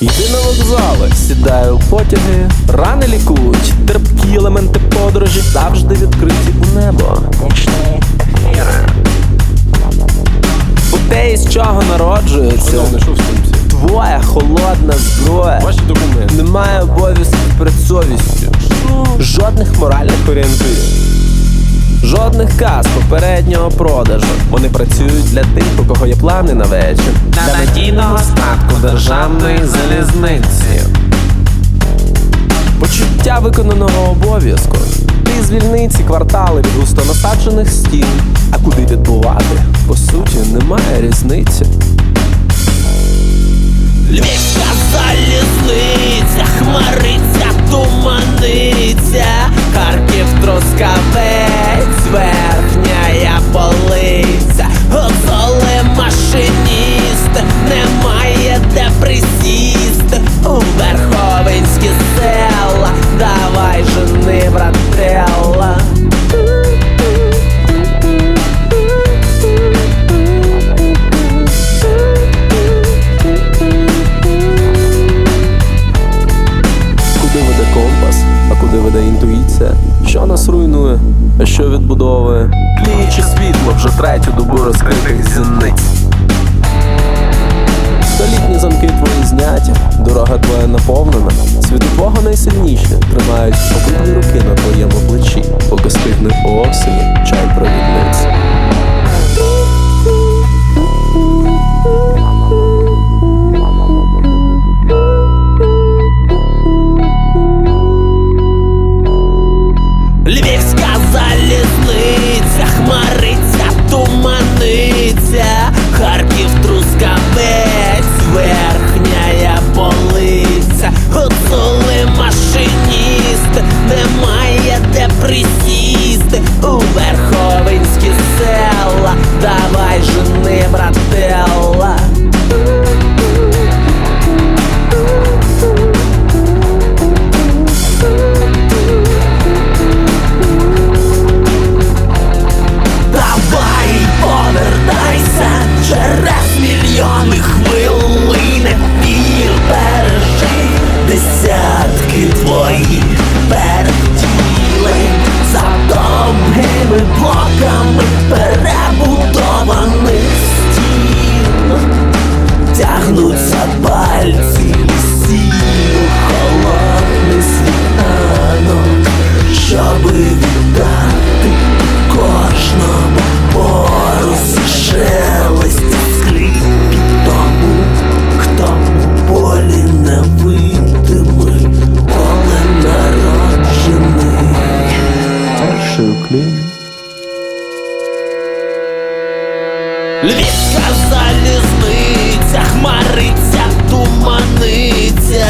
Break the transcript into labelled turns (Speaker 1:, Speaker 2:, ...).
Speaker 1: Йди на вокзали, сідаю у потяги, рани лікують, терпкі елементи подорожі завжди відкриті у небо. Бо те, із чого народжується, твоя холодна зброя.
Speaker 2: Ваші документи.
Speaker 1: Немає обов'язків перед совістю. Жодних моральних орієнтирів. Жодних каз попереднього продажу. Вони працюють для тих, у кого є плани на вечір. Для надійного статку державної залізниці. Почуття виконаного обов'язку. Ти звільни ці квартали від густонасаджених стін. А куди відбувати? По суті, немає різниці.
Speaker 3: Львівська залізниця, хмариться, туманиця,
Speaker 1: куди веде інтуїція? Що нас руйнує, а що відбудовує? Тліюче світло вже третю добу розкритих зіниць. Столітні замки твої зняті, дорога твоя наповнена. Світ найсильніше тримають обидві руки на твоєму плечі,
Speaker 3: Львівська залізниця, хмариться, туманиця, Харків трускавець, верхня полиця, Гуцули машиніст, немає де присісти твоїх перевтілень За довгими блоками Львівська залізниця, хмариться, туманиця,